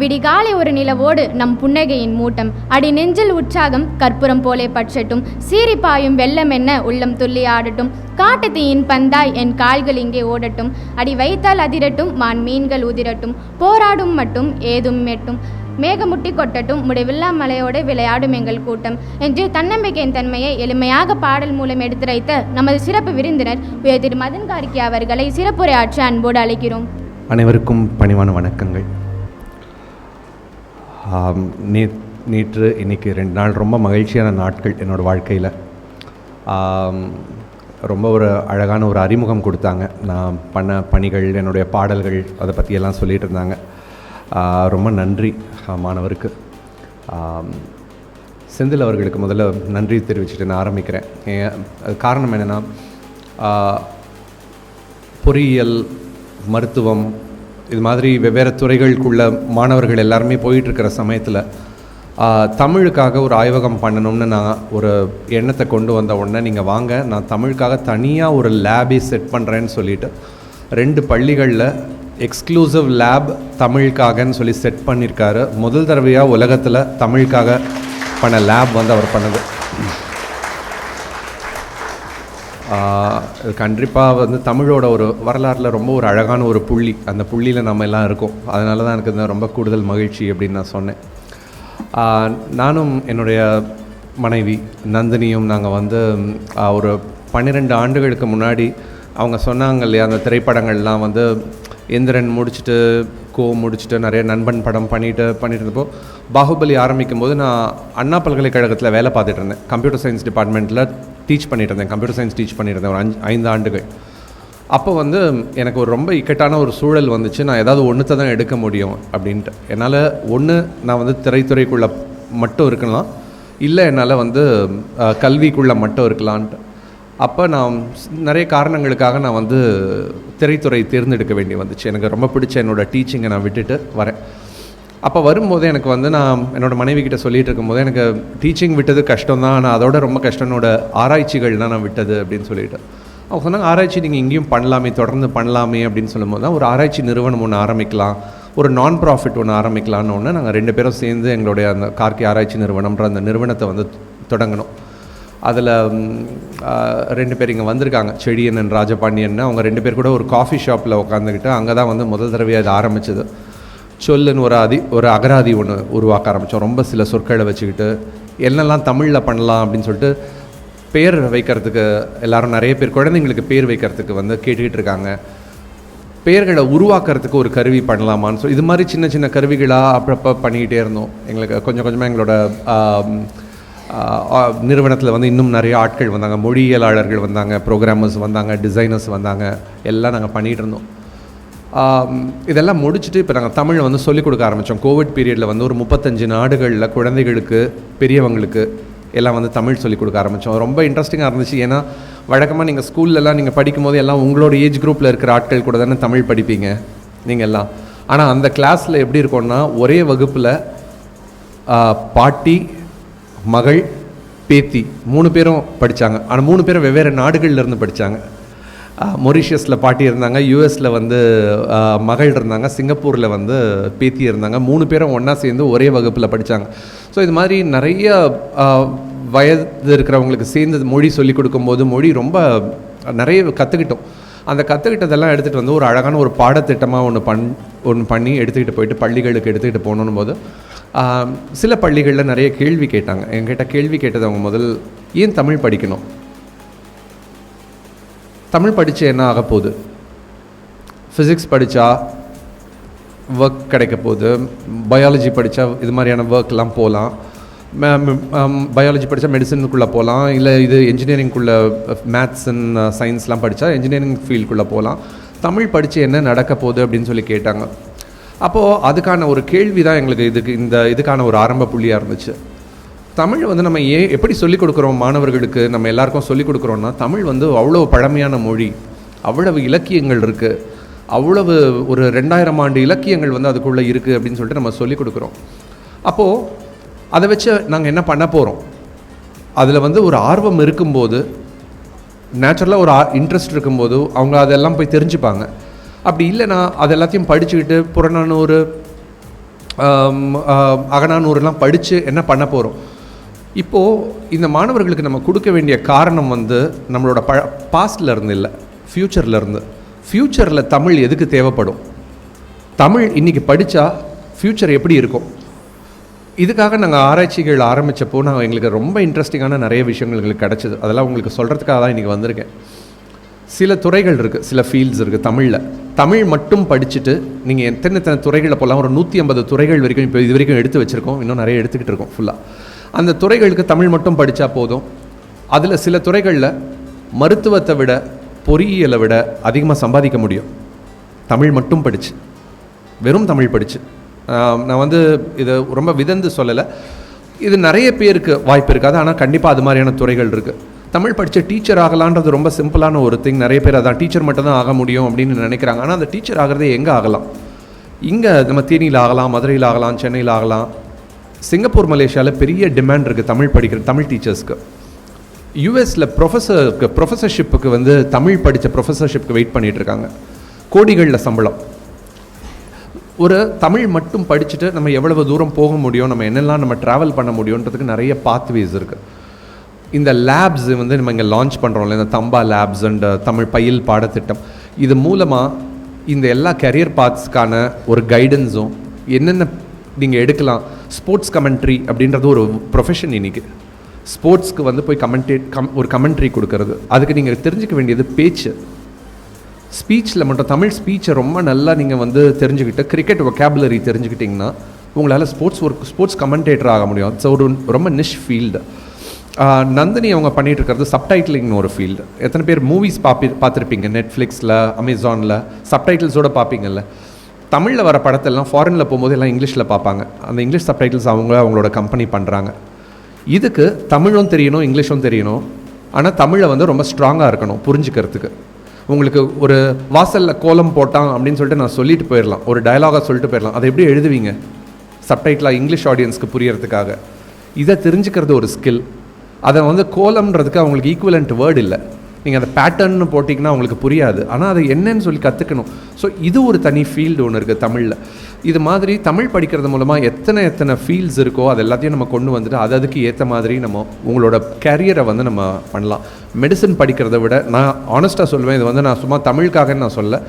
விடிகாலை ஒரு நிலவோடு நம் புன்னகையின் மூட்டம். அடி நெஞ்சில் உற்சாகம் கற்பூரம் போலே பட்சட்டும். சீரிப்பாயும் வெள்ளம் என்ன உள்ளம் துள்ளி ஆடட்டும். காட்டுத்தீயின் பந்தாய் என் கால்கள் இங்கே ஓடட்டும். அடி வைத்தால் அதிரட்டும் மான் மீன்கள் உதிரட்டும். போராடும் மட்டும் ஏதும் மெட்டும் மேகமுட்டி கொட்டட்டும் முடிவில்லா மலையோடு விளையாடும் எங்கள் கூட்டம். என்று தன்னம்பிக்கையின் தன்மையை எளிமையாக பாடல் மூலம் எடுத்துரைத்த நமது சிறப்பு விருந்தினர் உயர் திரு. மதன் கார்கி அவர்களை சிறப்புரையாற்ற அன்போடு அழைக்கிறோம். அனைவருக்கும் பணிவான வணக்கங்கள். நே நேற்று இன்னைக்கு ரெண்டு நாள் ரொம்ப மகிழ்ச்சியான நாட்கள் என்னோடய வாழ்க்கையில். ரொம்ப ஒரு அழகான ஒரு அறிமுகம் கொடுத்தாங்க. நான் பண்ண பணிகள் என்னுடைய பாடல்கள் அதை பற்றியெல்லாம் சொல்லிகிட்டு இருந்தாங்க. ரொம்ப நன்றி மாணவருக்கு. செந்தில் அவர்களுக்கு முதல்ல நன்றி தெரிவிச்சுட்டு நான் ஆரம்பிக்கிறேன். ஏன் அது காரணம் என்னென்னா பொறியியல் மருத்துவம் இது மாதிரி வெவ்வேறு துறைகளுக்குள்ள மாணவர்கள் எல்லாருமே போயிட்டுருக்கிற சமயத்தில் தமிழுக்காக ஒரு ஆய்வகம் பண்ணணும்னு நான் ஒரு எண்ணத்தை கொண்டு வந்த உடனே நீங்கள் வாங்க நான் தமிழுக்காக தனியாக ஒரு லேபே செட் பண்ணுறேன்னு சொல்லிட்டு ரெண்டு பள்ளிகளில் எக்ஸ்க்ளூசிவ் லேப் தமிழுக்காகன்னு சொல்லி செட் பண்ணியிருக்காரு முதல் தடவையாக உலகத்தில் தமிழுக்காக பண்ண லேப் வந்து அவர் பண்ணது. கண்டிப்பாக வந்து தமிழோட ஒரு வரலாறில் ரொம்ப ஒரு அழகான ஒரு புள்ளி. அந்த புள்ளியில் நம்ம எல்லாம் இருக்கோம். அதனால தான் எனக்கு இந்த ரொம்ப கூடுதல் மகிழ்ச்சி அப்படின்னு நான் சொன்னேன். நானும் என்னுடைய மனைவி நந்தினியும் நாங்கள் வந்து ஒரு பன்னிரெண்டு ஆண்டுகளுக்கு முன்னாடி அவங்க சொன்னாங்க இல்லையா அந்த திரைப்படங்கள்லாம் வந்து எந்திரன் முடிச்சுட்டு கோ முடிச்சுட்டு நிறைய நண்பன் படம் பண்ணிட்டு பண்ணிட்டு இருந்தப்போ பாகுபலி ஆரம்பிக்கும் போது நான் அண்ணா பல்கலைக்கழகத்தில் வேலை பார்த்துட்டு இருந்தேன் கம்ப்யூட்டர் சயின்ஸ் டிபார்ட்மெண்ட்டில் டீச் பண்ணிட்டு இருந்தேன் கம்ப்யூட்டர் சயின்ஸ் டீச் பண்ணிட்டு இருந்தேன் ஒரு அஞ்சு ஐந்து ஆண்டுகள். அப்போ வந்து எனக்கு ஒரு ரொம்ப இக்கட்டான ஒரு சூழல் வந்துச்சு. நான் ஏதாவது ஒன்றுத்தை தான் எடுக்க முடியும் அப்படின்ட்டு. என்னால் ஒன்று நான் வந்து திரைத்துறைக்குள்ளே மட்டும் இருக்கலாம். இல்லை என்னால் வந்து கல்விக்குள்ளே மட்டும் இருக்கலான்ட்டு. அப்போ நான் நிறைய காரணங்களுக்காக நான் வந்து திரைத்துறை தேர்ந்தெடுக்க வேண்டி வந்துச்சு. எனக்கு ரொம்ப பிடிச்ச என்னோடய டீச்சிங்கை நான் விட்டுட்டு வரேன். அப்போ வரும்போது எனக்கு வந்து நான் என்னோடய மனைவி கிட்ட சொல்லிகிட்டு இருக்கும்போது எனக்கு டீச்சிங் விட்டது கஷ்டம் தான் ஆனால் அதோட ரொம்ப கஷ்டம் என்னோட ஆராய்ச்சிகள் தான் நான் விட்டது அப்படின்னு சொல்லிட்டு. அவங்க சொன்னாங்க ஆராய்ச்சி நீங்கள் இங்கேயும் பண்ணலாமே தொடர்ந்து பண்ணலாமே அப்படின்னு சொல்லும்போது தான் ஒரு ஆராய்ச்சி நிறுவனம் ஒன்று ஆரம்பிக்கலாம். ஒரு நான் ப்ராஃபிட் ஒன்று ஆரம்பிக்கலான்னு ஒன்று நாங்கள் ரெண்டு பேரும் சேர்ந்து எங்களுடைய அந்த கார்கி ஆராய்ச்சி நிறுவனம்ன்ற அந்த நிறுவனத்தை வந்து தொடங்கினோம் அதில் ரெண்டு பேர் இங்கே வந்திருக்காங்க. செடியன் ராஜபாண்டியன். அவங்க ரெண்டு பேர் கூட ஒரு காஃபி ஷாப்பில் உட்காந்துக்கிட்டு அங்கே தான் வந்து முதல் தடவையாக இது ஆரம்பிச்சது. சொல்லுன்னு ஒரு அதி ஒரு அகராதி ஒன்று உருவாக்க ஆரம்பித்தோம் ரொம்ப சில சொற்களை வச்சுக்கிட்டு என்னெல்லாம் தமிழில் பண்ணலாம் அப்படின்னு சொல்லிட்டு பேர் வைக்கிறதுக்கு எல்லாரும் நிறைய பேர் குழந்தைங்களுக்கு பேர் வைக்கிறதுக்கு வந்து கேட்டுக்கிட்டு இருக்காங்க. பெயர்களை உருவாக்குறதுக்கு ஒரு கருவி பண்ணலாமான்னு சொல்லி இது மாதிரி சின்ன சின்ன கருவிகளாக அப்பப்போ பண்ணிக்கிட்டே இருந்தோம். எங்களுக்கு கொஞ்சம் கொஞ்சமாக எங்களோட நிறுவனத்தில் வந்து இன்னும் நிறைய ஆட்கள் வந்தாங்க. மொழியியலாளர்கள் வந்தாங்க ப்ரோக்ராமர்ஸ் வந்தாங்க டிசைனர்ஸ் வந்தாங்க. எல்லாம் நாங்கள் பண்ணிகிட்டு இருந்தோம். இதெல்லாம் முடிச்சுட்டு இப்போ நாங்கள் தமிழை வந்து சொல்லிக் கொடுக்க ஆரம்பித்தோம் கோவிட் பீரியடில் வந்து ஒரு முப்பத்தஞ்சு நாடுகளில் குழந்தைகளுக்கு பெரியவங்களுக்கு எல்லாம் வந்து தமிழ் சொல்லிக் கொடுக்க ஆரம்பித்தோம் ரொம்ப இன்ட்ரெஸ்டிங்காக இருந்துச்சு. ஏன்னா வழக்கமாக நீங்கள் ஸ்கூல்லலாம் நீங்கள் படிக்கும்போது எல்லாம் உங்களோட ஏஜ் குரூப்பில் இருக்கிற ஆட்கள் கூட தானே தமிழ் படிப்பீங்க நீங்கள் எல்லாம் ஆனால் அந்த கிளாஸில் எப்படி இருக்கும்னா ஒரே வகுப்பில் பாட்டி மகள் பேத்தி மூணு பேரும் படித்தாங்க ஆனால் மூணு பேரும் வெவ்வேறு நாடுகள்லேருந்து படித்தாங்க மொரிஷியஸில் பாட்டி இருந்தாங்க யூஎஸில் வந்து மகள் இருந்தாங்க சிங்கப்பூரில் வந்து பேத்தி இருந்தாங்க. மூணு பேரும் ஒன்றா சேர்ந்து ஒரே வகுப்பில் படித்தாங்க ஸோ இது மாதிரி நிறைய வயது இருக்கிறவங்களுக்கு சேர்ந்து மொழி சொல்லி கொடுக்கும்போது மொழி ரொம்ப நிறைய கற்றுக்கிட்டோம் அந்த கற்றுக்கிட்டதெல்லாம் எடுத்துகிட்டு வந்து ஒரு அழகான ஒரு பாடத்திட்டமாக ஒன்று பண் ஒன்று பண்ணி எடுத்துக்கிட்டு போயிட்டு பள்ளிகளுக்கு எடுத்துக்கிட்டு போகணும் போது சில பள்ளிகளில் நிறைய கேள்வி கேட்டாங்க. என்கிட்ட கேள்வி கேட்டது அவங்க முதல் ஏன் தமிழ் படிக்கணும்? தமிழ் படித்து என்ன ஆக போகுது? ஃபிசிக்ஸ் படித்தா ஒர்க் கிடைக்க போகுது. பயாலஜி படித்தா இது மாதிரியான ஒர்க்லாம் போகலாம் பயாலஜி படித்தா மெடிசனுக்குள்ளே போகலாம் இல்லை இது இன்ஜினியரிங்குள்ளே மேத்ஸ் அண்ட் சயின்ஸ்லாம் படித்தா இன்ஜினியரிங் ஃபீல்டுக்குள்ளே போகலாம் தமிழ் படித்து என்ன நடக்க போகுது அப்படின்னு சொல்லி கேட்டாங்க. அப்போது அதுக்கான ஒரு கேள்வி தான் எங்களுக்கு இதுக்கு இந்த இதுக்கான ஒரு ஆரம்ப புள்ளியாக இருந்துச்சு. தமிழ் வந்து நம்ம ஏ எப்படி சொல்லிக் கொடுக்குறோம் மாணவர்களுக்கு நம்ம எல்லாருக்கும் சொல்லிக் கொடுக்குறோன்னா தமிழ் வந்து அவ்வளோ பழமையான மொழி அவ்வளவு இலக்கியங்கள் இருக்குது அவ்வளவு ஒரு ரெண்டாயிரம் ஆண்டு இலக்கியங்கள் வந்து அதுக்குள்ளே இருக்குது அப்படின்னு சொல்லிட்டு நம்ம சொல்லிக் கொடுக்குறோம். அப்போது அதை வச்சு நாங்கள் என்ன பண்ண போகிறோம் அதில் வந்து ஒரு ஆர்வம் இருக்கும்போது நேச்சுரலாக ஒரு இன்ட்ரெஸ்ட் இருக்கும்போது அவங்க அதெல்லாம் போய் தெரிஞ்சுப்பாங்க. அப்படி இல்லைன்னா அது எல்லாத்தையும் படிச்சுக்கிட்டு புறநானூறு அகநானூறுலாம் படித்து என்ன பண்ண போகிறோம் இப்போது இந்த மாணவர்களுக்கு நம்ம கொடுக்க வேண்டிய காரணம் வந்து நம்மளோட ப பாஸ்டில் இருந்து இல்லை ஃப்யூச்சரில் இருந்து. ஃப்யூச்சரில் தமிழ் எதுக்கு தேவைப்படும்? தமிழ் இன்றைக்கி படித்தா ஃப்யூச்சர் எப்படி இருக்கும்? இதுக்காக நாங்கள் ஆராய்ச்சிகள் ஆரம்பித்தப்போ நான் எங்களுக்கு ரொம்ப இன்ட்ரெஸ்டிங்கான நிறைய விஷயங்கள் எங்களுக்கு கிடச்சிது. அதெல்லாம் உங்களுக்கு சொல்கிறதுக்காக தான் இன்றைக்கி வந்திருக்கேன். சில துறைகள் இருக்குது சில ஃபீல்ட்ஸ் இருக்குது தமிழில். தமிழ் மட்டும் படிச்சுட்டு நீங்கள் எத்தனை எத்தனை துறைகளில் போகலாம் ஒரு நூற்றி ஐம்பது துறைகள் வரைக்கும் இப்போ இது வரைக்கும் எடுத்து வச்சுருக்கோம் இன்னும் நிறைய எடுத்துக்கிட்டு இருக்கோம் ஃபுல்லாக அந்த துறைகளுக்கு தமிழ் மட்டும் படித்தா போதும். அதில் சில துறைகளில் மருத்துவத்தை விட பொறியியலை விட அதிகமாக சம்பாதிக்க முடியும். தமிழ் மட்டும் படித்து வெறும் தமிழ் படித்து நான் வந்து இதை ரொம்ப விதந்து சொல்லலை. இது நிறைய பேருக்கு வாய்ப்பு இருக்காது ஆனால் கண்டிப்பாக அது மாதிரியான துறைகள் இருக்குது தமிழ் படித்த டீச்சர் ஆகலான்றது ரொம்ப சிம்பிளான ஒரு திங் நிறைய பேர் அதான் டீச்சர் மட்டும் தான் ஆக முடியும் அப்படின்னு நினைக்கிறாங்க. ஆனால் அந்த டீச்சர் ஆகிறதே எங்கே ஆகலாம்? இங்கே நம்ம தேனியில் ஆகலாம் மதுரையில் ஆகலாம் சென்னையில் ஆகலாம். சிங்கப்பூர் மலேசியாவில் பெரிய டிமாண்ட் இருக்குது தமிழ் படிக்கிற தமிழ் டீச்சர்ஸ்க்கு யூஎஸில் ப்ரொஃபஸருக்கு ப்ரொஃபஸர்ஷிப்புக்கு வந்து தமிழ் படித்த ப்ரொஃபஸர்ஷிப்புக்கு வெயிட் பண்ணிகிட்ருக்காங்க இருக்காங்க. கோடிகளில் சம்பளம். ஒரு தமிழ் மட்டும் படிச்சுட்டு நம்ம எவ்வளவு தூரம் போக முடியும் நம்ம என்னெல்லாம் நம்ம ட்ராவல் பண்ண முடியுன்றதுக்கு நிறைய பாத்வேஸ் இருக்குது இந்த லேப்ஸ் வந்து நம்ம இங்கே லான்ச் பண்ணுறோம்ல இந்த தம்பா லேப்ஸ் அண்ட் தமிழ் பயில் பாடத்திட்டம். இது மூலமாக இந்த எல்லா கரியர் பாத்ஸ்க்கான ஒரு கைடன்ஸும் என்னென்ன நீங்கள் எடுக்கலாம் ஸ்போர்ட்ஸ் கமெண்ட்ரி அப்படின்றது ஒரு ப்ரொஃபஷன் இன்னைக்கு. ஸ்போர்ட்ஸ்க்கு வந்து போய் கமெண்டேட் கம் ஒரு கமெண்ட்ரி கொடுக்கறது. அதுக்கு நீங்கள் தெரிஞ்சுக்க வேண்டியது பேச்சு. ஸ்பீச்சில் மட்டும் தமிழ் ஸ்பீச்சை ரொம்ப நல்லா நீங்கள் வந்து தெரிஞ்சுக்கிட்டு கிரிக்கெட் ஒகேபுலரி தெரிஞ்சுக்கிட்டிங்கன்னா உங்களால் ஸ்போர்ட்ஸ் ஒரு ஸ்போர்ட்ஸ் கமெண்டேட்டர் ஆக முடியும். இட்ஸ் ஒரு ரொம்ப நிஷ் ஃபீல்டு நந்தினி அவங்க பண்ணிகிட்டு இருக்கிறது சப்டைட்டிலிங்னு ஒரு ஃபீல்டு எத்தனை பேர் மூவிஸ் பார்ப்பி பார்த்துருப்பீங்க? நெட்ஃப்ளிக்ஸில் அமேசானில் சப்டைட்டில்ஸோட பார்ப்பீங்கல்ல தமிழில் வர படத்தெல்லாம் ஃபாரினில் போகும்போது எல்லாம் இங்கிலீஷில் பார்ப்பாங்க அந்த இங்கிலீஷ் சப்டைட்டில்ஸ் அவங்க அவங்களோட கம்பெனி பண்ணுறாங்க இதுக்கு தமிழும் தெரியணும் இங்கிலீஷும் தெரியணும். ஆனால் தமிழை வந்து ரொம்ப ஸ்ட்ராங்காக இருக்கணும் புரிஞ்சுக்கிறதுக்கு. உங்களுக்கு ஒரு வாசலில் கோலம் போட்டான் அப்படின்னு சொல்லிட்டு நான் சொல்லிட்டு போயிடலாம் ஒரு டயலாகாக சொல்லிட்டு போயிடலாம் அதை எப்படி எழுதுவீங்க? சப்டைட்டிலாக இங்கிலீஷ் ஆடியன்ஸ்க்கு புரியறதுக்காக. இதை தெரிஞ்சுக்கிறது ஒரு ஸ்கில் அதை வந்து கோலம்ன்றதுக்கு அவங்களுக்கு ஈக்குவலண்ட் வேர்டு இல்லை. நீங்கள் அந்த பேட்டர்ன்னு போட்டிங்கன்னா அவங்களுக்கு புரியாது. ஆனால் அது என்னன்னு சொல்லி கற்றுக்கணும் ஸோ இது ஒரு தனி ஃபீல்டு ஒன்று இருக்குது தமிழில். இது மாதிரி தமிழ் படிக்கிறது மூலமாக எத்தனை எத்தனை ஃபீல்ட்ஸ் இருக்கோ அது எல்லாத்தையும் நம்ம கொண்டு வந்துட்டு அது அதுக்கு ஏற்ற மாதிரி நம்ம உங்களோட கேரியரை வந்து நம்ம பண்ணலாம். மெடிசன் படிக்கிறத விட நான் ஆனஸ்ட்டாக சொல்லுவேன் இது வந்து நான் சும்மா தமிழுக்காகன்னு நான் சொல்ல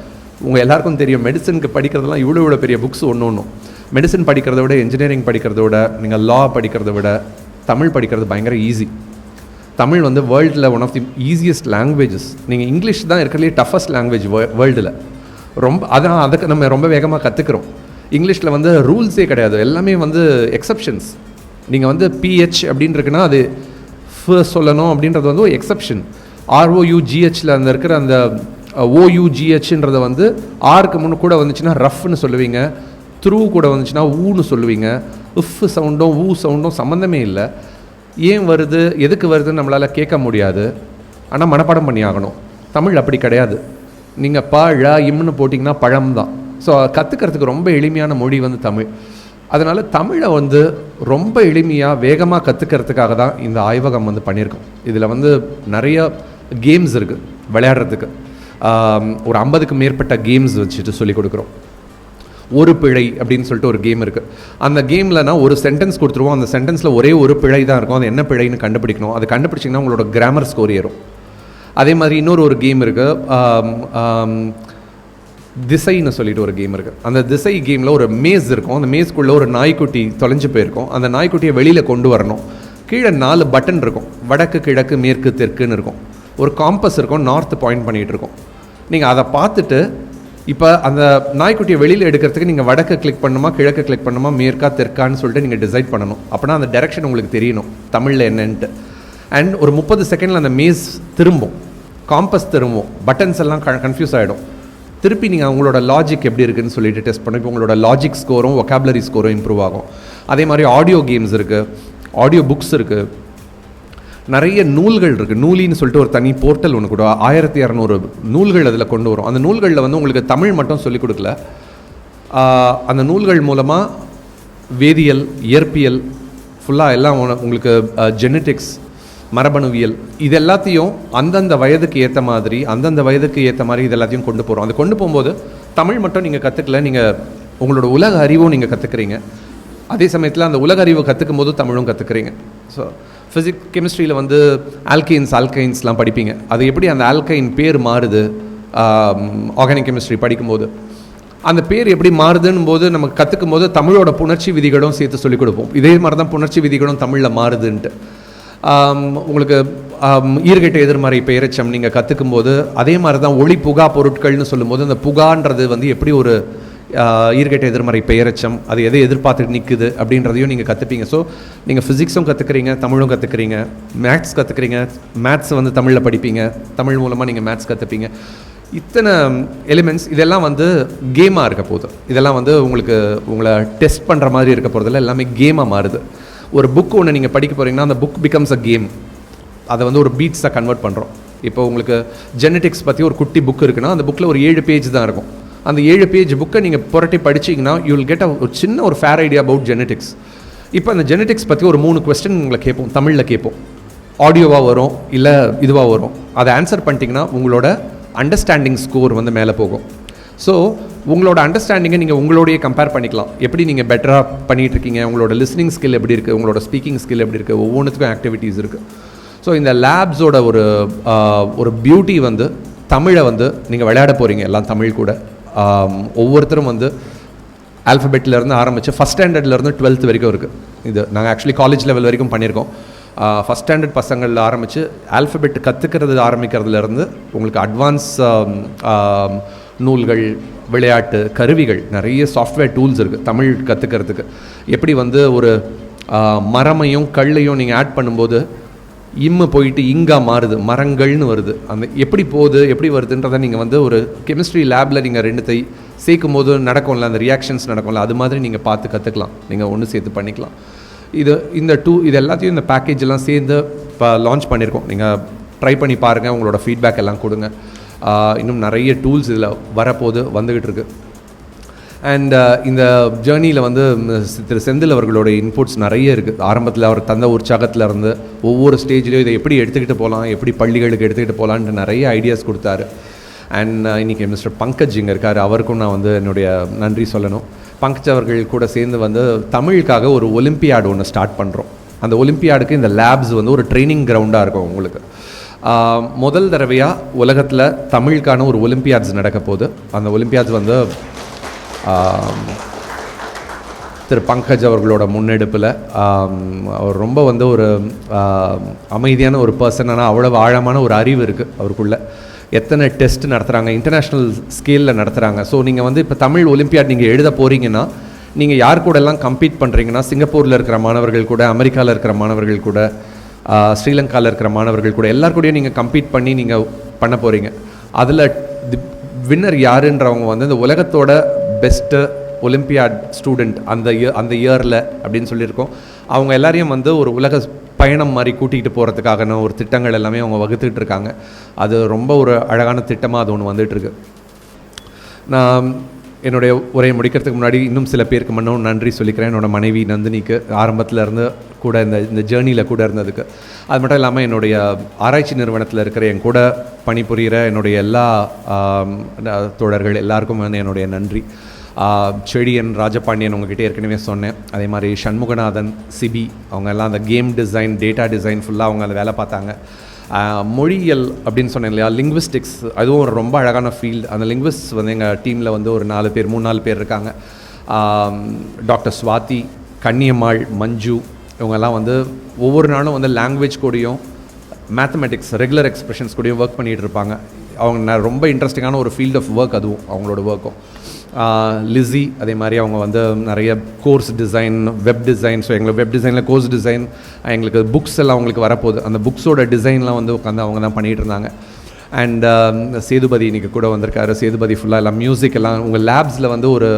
உங்கள் எல்லாருக்கும் தெரியும் மெடிசனுக்கு படிக்கிறதெல்லாம் இவ்வளோ இவ்வளோ பெரிய புக்ஸ் ஒன்று ஒன்றும் மெடிசன் படிக்கிறத விட இன்ஜினியரிங் படிக்கிறத விட நீங்கள் லா படிக்கிறத விட தமிழ் படிக்கிறது பயங்கர ஈஸி தமிழ் வந்து வேர்ல்டில் one of the easiest languages நீங்கள் இங்கிலீஷ் தான் இருக்கிறதுலே டஃபஸ்ட் லாங்குவேஜ் வேர்ல்டில் ரொம்ப அதான் அதுக்கு நம்ம ரொம்ப வேகமாக கற்றுக்குறோம் இங்கிலீஷில் வந்து ரூல்ஸே கிடையாது. எல்லாமே வந்து எக்ஸப்ஷன்ஸ் நீங்கள் வந்து பிஹெச் அப்படின்னு இருக்குன்னா அது ஃப சொல்லணும் அப்படின்றது வந்து ஒரு எக்ஸப்ஷன் ஆர்ஓயூஜிஹெச்சில் அந்த இருக்கிற அந்த ஓயூஜிஹெச்ன்றத வந்து ஆருக்கு முன்னு கூட வந்துச்சுன்னா ரஃப்னு சொல்லுவீங்க. த்ரூ கூட வந்துச்சுன்னா ஊன்னு சொல்லுவீங்க. உஃப் சவுண்டும் ஊ சவுண்டும் சம்மந்தமே இல்லை. ஏன் வருது எதுக்கு வருதுன்னு நம்மளால் கேட்க முடியாது. ஆனால் மனப்பாடம் பண்ணி ஆகணும். தமிழ் அப்படி கிடையாது. நீங்கள் ப ழ இம்னு போட்டிங்கன்னா பழம் தான் ஸோ கற்றுக்கிறதுக்கு ரொம்ப எளிமையான மொழி வந்து தமிழ். அதனால் தமிழை வந்து ரொம்ப எளிமையாக வேகமாக கற்றுக்கிறதுக்காக தான் இந்த ஆய்வகம் வந்து பண்ணியிருக்கோம். இதில் வந்து நிறைய கேம்ஸ் இருக்குது விளையாடுறதுக்கு. ஒரு ஐம்பதுக்கு மேற்பட்ட கேம்ஸ் வச்சுட்டு சொல்லிக் கொடுக்குறோம். ஒரு பிழை அப்படின்னு சொல்லிட்டு ஒரு கேம் இருக்குது அந்த கேம்லனா ஒரு சென்டென்ஸ் கொடுத்துருவோம். அந்த சென்டென்ஸில் ஒரே ஒரு பிழை தான் இருக்கும். அது என்ன பிழைன்னு கண்டுபிடிக்கணும். அது கண்டுபிடிச்சிங்கன்னா உங்களோட கிராமர் ஸ்கோர் ஏறும். அதே மாதிரி இன்னொரு ஒரு கேம் இருக்குது திசைன்னு சொல்லிட்டு ஒரு கேம் இருக்குது அந்த திசை கேமில் ஒரு மேஸ் இருக்கும். அந்த மேஸ்க்குள்ளே ஒரு நாய்க்குட்டி தொலைஞ்சு போயிருக்கும். அந்த நாய்க்குட்டியை வெளியில் கொண்டு வரணும். கீழே நாலு பட்டன் இருக்கும். வடக்கு கிழக்கு மேற்கு தெற்குன்னு இருக்கும். ஒரு காம்பஸ் இருக்கும். நார்த் பாயிண்ட் பண்ணிகிட்டு இருக்கும். நீங்கள் அதை பார்த்துட்டு இப்போ அந்த நாய்க்குட்டியை வெளியில் எடுக்கிறதுக்கு நீங்கள் வடக்கு கிளிக் பண்ணணுமா கிழக்கு கிளிக் பண்ணணுமா மேற்கா தெற்கான்னு சொல்லிட்டு நீங்கள் டிசைட் பண்ணணும். அப்போனா அந்த டைரக்ஷன் உங்களுக்கு தெரியணும் தமிழில் என்னன்ட்டு. அண்ட் ஒரு முப்பது செகண்டில் அந்த மேஸ் திரும்பும். காம்பஸ் திரும்பும். பட்டன்ஸ் எல்லாம் கன்ஃபியூஸ் ஆகிடும் திருப்பி நீங்கள் உங்களோட லாஜிக் எப்படி இருக்குன்னு சொல்லிட்டு டெஸ்ட் பண்ணி இப்போ உங்களோட லாஜிக் ஸ்கோரும் ஒகாபுலரி ஸ்கோரும் இம்ப்ரூவ் ஆகும். அதே மாதிரி ஆடியோ கேம்ஸ் இருக்குது ஆடியோ புக்ஸ் இருக்குது நிறைய நூல்கள் இருக்குது நூலின்னு சொல்லிட்டு ஒரு தனி போர்ட்டல் ஒன்று கூட ஆயிரத்தி இரநூறு நூல்கள் அதில் கொண்டு வரும். அந்த நூல்களில் வந்து உங்களுக்கு தமிழ் மட்டும் சொல்லிக் கொடுக்கல. அந்த நூல்கள் மூலமாக வேதியியல் இயற்பியல் ஃபுல்லாக எல்லாம் உங்களுக்கு ஜெனட்டிக்ஸ் மரபணுவியல் இது எல்லாத்தையும் அந்தந்த வயதுக்கு ஏற்ற மாதிரி அந்தந்த வயதுக்கு ஏற்ற மாதிரி இது எல்லாத்தையும் கொண்டு போகிறோம் அது கொண்டு போகும்போது தமிழ் மட்டும் நீங்கள் கற்றுக்கல நீங்கள் உங்களோட உலக அறிவும் நீங்கள் கற்றுக்குறீங்க அதே சமயத்தில் அந்த உலக அறிவு கற்றுக்கும் போது தமிழும் கற்றுக்குறீங்க ஸோ ஃபிசிக் கெமிஸ்ட்ரியில் வந்து ஆல்கைன்ஸ் ஆல்கைன்ஸ்லாம் படிப்பீங்க. அது எப்படி அந்த ஆல்கைன் பேர் மாறுது? ஆர்கானிக் கெமிஸ்ட்ரி படிக்கும்போது. அந்த பேர் எப்படி மாறுதுன்னு போது நமக்கு கற்றுக்கும் போது தமிழோட புணர்ச்சி விதிகளும் சேர்த்து சொல்லிக் கொடுப்போம். இதே மாதிரி தான் புணர்ச்சி விதிகளும் தமிழில் மாறுதுன்ட்டு. உங்களுக்கு ஈர்கட்ட எதிர்மறை பெயரச்சம் நீங்கள் கற்றுக்கும் போது அதே மாதிரி தான் ஒளி புகா பொருட்கள்னு சொல்லும்போது அந்த புகான்றது வந்து எப்படி ஒரு ஈர்கட்ட எதிர்மறை பெயரச்சம் அது எதை எதிர்பார்த்துட்டு நிற்குது அப்படின்றதையும் நீங்கள் கற்றுப்பீங்க ஸோ நீங்கள் ஃபிசிக்ஸும் கற்றுக்குறீங்க தமிழும் கற்றுக்குறீங்க மேத்ஸ் கற்றுக்குறீங்க மேத்ஸ் வந்து தமிழில் படிப்பீங்க தமிழ் மூலமாக நீங்கள் மேத்ஸ் கற்றுப்பீங்க இத்தனை எலிமெண்ட்ஸ் இதெல்லாம் வந்து கேமாக இருக்க போகுது. இதெல்லாம் வந்து உங்களுக்கு உங்களை டெஸ்ட் பண்ணுற மாதிரி இருக்க போகிறதுல எல்லாமே கேமாக மாறுது. ஒரு புக் ஒன்று நீங்கள் படிக்க போகிறீங்கன்னா அந்த புக் பிகம்ஸ் அ கேம் அதை வந்து ஒரு பீட்ஸாக கன்வெர்ட் பண்ணுறோம் இப்போ உங்களுக்கு ஜெனட்டிக்ஸ் பற்றி ஒரு குட்டி புக் இருக்குன்னா அந்த புக்கில் ஒரு ஏழு பேஜ் தான் இருக்கும். அந்த ஏழு பேஜ் புக்கை நீங்கள் புரட்டி படிச்சீங்கன்னா யூ வில் கெட் ஒரு சின்ன ஒரு ஃபேர் ஐடியா அபவுட் ஜெனட்டிக்ஸ் இப்போ அந்த ஜெனட்டிக்ஸ் பற்றி ஒரு மூணு கொஸ்டின் உங்களை கேட்போம் தமிழில் கேட்போம். ஆடியோவாக வரும் இல்லை இதுவாக வரும். அதை ஆன்சர் பண்ணிட்டீங்கன்னா உங்களோட அண்டர்ஸ்டாண்டிங் ஸ்கோர் வந்து மேலே போகும். ஸோ உங்களோட அண்டர்ஸ்டாண்டிங்கை நீங்கள் உங்களோடையே கம்பேர் பண்ணிக்கலாம். எப்படி நீங்கள் பெட்டராக பண்ணிட்டு இருக்கீங்க உங்களோட லிஸ்னிங் ஸ்கில் எப்படி இருக்குது உங்களோட ஸ்பீக்கிங் ஸ்கில் எப்படி இருக்குது ஒவ்வொன்றுத்துக்கும் ஆக்டிவிட்டீஸ் இருக்குது ஸோ இந்த லேப்ஸோட ஒரு ஒரு பியூட்டி வந்து தமிழை வந்து நீங்கள் விளையாட போகிறீங்க எல்லாம் தமிழ் கூட. ஒவ்வொருத்தரும் வந்து alphabetல ஆரம்பித்து ஃபஸ்ட் ஸ்டாண்டர்ட்லேருந்து டுவெல்த் வரைக்கும் இருக்குது இது நாங்கள் ஆக்சுவலி காலேஜ் லெவல் வரைக்கும் பண்ணியிருக்கோம். ஃபஸ்ட் ஸ்டாண்டர்ட் பசங்களில் ஆரம்பித்து ஆல்ஃபபெட் கற்றுக்கிறது ஆரம்பிக்கிறதுலேருந்து உங்களுக்கு அட்வான்ஸ் நூல்கள் விளையாட்டு கருவிகள் நிறைய சாஃப்ட்வேர் டூல்ஸ் இருக்குது தமிழ் கற்றுக்கிறதுக்கு எப்படி வந்து ஒரு மரமையும் கல்லையும் நீங்கள் ஆட் பண்ணும்போது இம்மு போயிட்டு இங்கா மாறுது மரங்கள்னு வருது. அந்த எப்படி போகுது எப்படி வருதுன்றதை நீங்கள் வந்து ஒரு கெமிஸ்ட்ரி லேபில் நீங்கள் ரெண்டுத்தை சேர்க்கும் போது நடக்கும்ல அந்த ரியாக்ஷன்ஸ் நடக்கும்ல அது மாதிரி நீங்கள் பார்த்து கற்றுக்கலாம் நீங்கள் ஒன்று சேர்த்து பண்ணிக்கலாம். இது இந்த டூ இது எல்லாத்தையும் இந்த பேக்கேஜ் எல்லாம் சேர்ந்து இப்போ லான்ச் பண்ணியிருக்கோம் நீங்கள் ட்ரை பண்ணி பாருங்கள் உங்களோட ஃபீட்பேக் எல்லாம் கொடுங்க. இன்னும் நிறைய டூல்ஸ் இதில் வரப்போது வந்துக்கிட்டு இருக்குது அண்ட் uh, இந்த ஜேர்னியில் வந்து திரு செந்தில் அவர்களோட இன்புட்ஸ் நிறைய இருக்குது ஆரம்பத்தில் அவர் தந்த உற்சாகத்துல இருந்து ஒவ்வொரு ஸ்டேஜ்லேயும் இதை எப்படி எடுத்துக்கிட்டு போகலாம் எப்படி பள்ளிகளுக்கு எடுத்துக்கிட்டு போகலான்ட்டு நிறைய ஐடியாஸ் கொடுத்தாரு. அண்ட் uh, இன்னைக்கு மிஸ்டர் பங்கஜ் இங்கே இருக்கார். அவருக்கும் நான் வந்து என்னுடைய நன்றி சொல்லணும். பங்கஜ் அவர்கள் கூட சேர்ந்து வந்து தமிழுக்காக ஒரு ஒலிம்பியாடு ஒன்று ஸ்டார்ட் பண்ணுறோம் அந்த ஒலிம்பியாடுக்கு இந்த லேப்ஸ் வந்து ஒரு ட்ரைனிங் கிரவுண்டாக இருக்கும் உங்களுக்கு. முதல் தடவையாக உலகத்தில் தமிழுக்கான ஒரு ஒலிம்பியாட்ஸ் நடக்க போகுது. அந்த ஒலிம்பியாட்ஸ் வந்து திரு பங்கஜ் அவர்களோட முன்னெடுப்பில் அவர் ரொம்ப வந்து ஒரு அமைதியான ஒரு பர்சன் ஆனால் அவ்வளோ ஆழமான ஒரு அறிவு இருக்குது அவருக்குள்ள. எத்தனை டெஸ்ட் நடத்துகிறாங்க இன்டர்நேஷ்னல் ஸ்கேலில் நடத்துகிறாங்க ஸோ நீங்கள் வந்து இப்போ தமிழ் ஒலிம்பியாட் நீங்கள் எழுத போகிறீங்கன்னா நீங்கள் யார் கூட எல்லாம் கம்பீட் பண்ணுறீங்கன்னா சிங்கப்பூரில் இருக்கிற மாணவர்கள் கூட அமெரிக்காவில் இருக்கிற மாணவர்கள் கூட ஸ்ரீலங்காவில் இருக்கிற மாணவர்கள் கூட எல்லார் கூடயும் நீங்கள் கம்பீட் பண்ணி நீங்கள் பண்ண போகிறீங்க அதில் வின்னர் யாருன்றவங்க வந்து இந்த உலகத்தோட பெஸ்ட்டு ஒலிம்பியாட் ஸ்டூடெண்ட் அந்த இயர் அந்த இயரில் அப்படின்னு சொல்லியிருக்கோம். அவங்க எல்லாரையும் வந்து ஒரு உலக பயணம் மாதிரி கூட்டிகிட்டு போகிறதுக்கான ஒரு திட்டங்கள் எல்லாமே அவங்க வகுத்துக்கிட்டு இருக்காங்க. அது ரொம்ப ஒரு அழகான திட்டமாக அது ஒன்று வந்துட்டுருக்கு நான் என்னுடைய உரையை முடிக்கிறதுக்கு முன்னாடி இன்னும் சில பேருக்கு மன்னும் நன்றி சொல்லிக்கிறேன். என்னோடய மனைவி நந்தினிக்கு ஆரம்பத்தில் இருந்து கூட இந்த இந்த ஜேர்னியில் கூட இருந்ததுக்கு. அது மட்டும் இல்லாமல் என்னுடைய ஆராய்ச்சி நிறுவனத்தில் இருக்கிற என் கூட பணிபுரிகிற என்னுடைய எல்லா தோழர்கள் எல்லாருக்கும் வந்து என்னுடைய நன்றி. செடியன் ராஜபாண்டியன் உங்ககிட்ட ஏற்கனவே சொன்னேன். அதே மாதிரி சண்முகநாதன் சிபி அவங்க எல்லாம் அந்த கேம் டிசைன் டேட்டா டிசைன் ஃபுல்லாக அவங்க அந்த வேலை பார்த்தாங்க. மொழியியல் அப்படின்னு சொன்னேன் இல்லையா லிங்குவிஸ்டிக்ஸ் அதுவும் ஒரு ரொம்ப அழகான ஃபீல்டு அந்த லிங்குவிஸ்ட் வந்து எங்கள் டீமில் வந்து ஒரு நாலு பேர் மூணு நாலு பேர் இருக்காங்க. டாக்டர் ஸ்வாதி கன்னியம்மாள் மஞ்சு இவங்கெல்லாம் வந்து ஒவ்வொரு நாளும் வந்து லாங்குவேஜ் கூடயும் மேத்தமெட்டிக்ஸ் ரெகுலர் எக்ஸ்பிரஷன்ஸ் கூடயும் ஒர்க் பண்ணிகிட்டு இருப்பாங்க. அவங்க நான் ரொம்ப இன்ட்ரெஸ்டிங்கான ஒரு ஃபீல்ட் ஆஃப் ஒர்க் அதுவும் அவங்களோட ஒர்க்கும் லிஸி அதே மாதிரி அவங்க வந்து நிறைய course design web design so எங்களுக்கு வெப் டிசைனில் கோர்ஸ் டிசைன் எங்களுக்கு புக்ஸ் எல்லாம் அவங்களுக்கு வரப்போகுது. அந்த புக்ஸோட டிசைன்லாம் வந்து உட்காந்து அவங்க தான் பண்ணிகிட்டு இருந்தாங்க. அண்ட் சேதுபதி இன்றைக்கி கூட வந்திருக்காரு. சேதுபதி ஃபுல்லாக எல்லாம் மியூசிக் எல்லாம் உங்கள் லேப்ஸில் வந்து ஒரு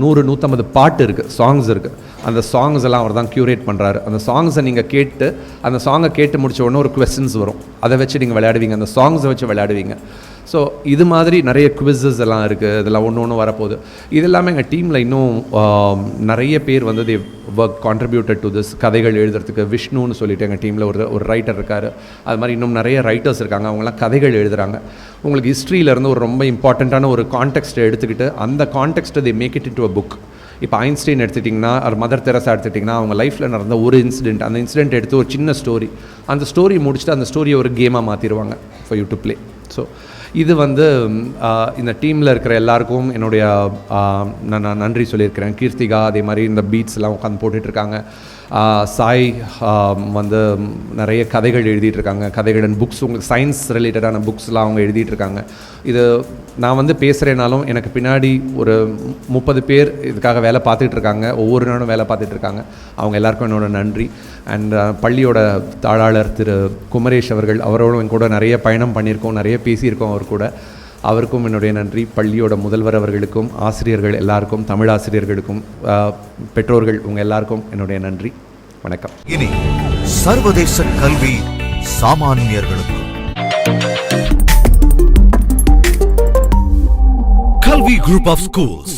நூறு நூற்றம்பது பாட்டு இருக்குது சாங்ஸ் இருக்குது அந்த சாங்ஸ் எல்லாம் அவர் தான் க்யூரேட் பண்ணுறாரு அந்த சாங்ஸை நீங்கள் கேட்டு அந்த சாங்கை கேட்டு முடிச்ச உடனே ஒரு கொஸ்டின்ஸ் வரும். அதை வச்சு நீங்கள் விளையாடுவீங்க. அந்த சாங்ஸை வச்சு விளையாடுவீங்க. ஸோ இது மாதிரி நிறைய குவிஸஸ் எல்லாம் இருக்குது இதெல்லாம் ஒன்று ஒன்று வரப்போகுது. இது எல்லாமே எங்கள் டீமில் இன்னும் நிறைய பேர் வந்து they work contributed to this கதைகள் எழுதுறதுக்கு. விஷ்ணுன்னு சொல்லிட்டு எங்கள் டீமில் ஒரு ஒரு ரைட்டர் இருக்கார். அது மாதிரி இன்னும் நிறைய ரைட்டர்ஸ் இருக்காங்க. அவங்களாம் கதைகள் எழுதுகிறாங்க உங்களுக்கு ஹிஸ்ட்ரியிலேருந்து ஒரு ரொம்ப இம்பார்ட்டண்ட்டான ஒரு கான்டெக்ட்டை எடுத்துக்கிட்டு அந்த கான்டெக்ட்டை they make it into a book இப்போ ஐன்ஸ்டைன் எடுத்துட்டிங்கன்னா ஒரு மதர் தெரசா எடுத்துட்டிங்கன்னா அவங்க லைஃப்பில் நடந்த ஒரு இன்சிடென்ட் அந்த இன்சிடென்ட் எடுத்து ஒரு சின்ன ஸ்டோரி அந்த ஸ்டோரி முடிச்சுட்டு அந்த ஸ்டோரியை ஒரு கேமாக மாற்றிடுவாங்க for you to play so இது வந்து இந்த டீமில் இருக்கிற எல்லாருக்கும் என்னுடைய நான் நான் நன்றி சொல்லியிருக்கிறேன். கீர்த்திகா அதே மாதிரி இந்த பீட்ஸ்லாம் உட்காந்து போட்டுட்ருக்காங்க சாய் வந்து நிறைய கதைகள் எழுதிட்டுருக்காங்க. கதைகளின் கதைகள் அண்ட் புக்ஸ் உங்களுக்கு சயின்ஸ் ரிலேட்டடான புக்ஸ்லாம் அவங்க எழுதிட்டுருக்காங்க. இது நான் வந்து பேசுகிறேனாலும் எனக்கு பின்னாடி ஒரு முப்பது பேர் இதுக்காக வேலை பார்த்துட்டு இருக்காங்க ஒவ்வொரு நாளும் வேலை பார்த்துட்டு இருக்காங்க அவங்க எல்லாருக்கும் என்னோட நன்றி. அண்ட் பள்ளியோட தாளாளர் திரு குமரேஷ் அவர்கள் அவரோடும் கூட நிறைய பயணம் பண்ணியிருக்கோம். நிறைய பேசியிருக்கோம் அவர் கூட. அவருக்கும் என்னுடைய நன்றி. பள்ளியோட முதல்வர் அவர்களுக்கும் ஆசிரியர்கள் எல்லாருக்கும் தமிழ் ஆசிரியர்களுக்கும் பெற்றோர்கள் உங்கள் எல்லாருக்கும் என்னுடைய நன்றி. வணக்கம். இனி சர்வதேச கல்வி சாமானியர்களுக்கும் கல்வி குரூப் ஆஃப் ஸ்கூல்ஸ்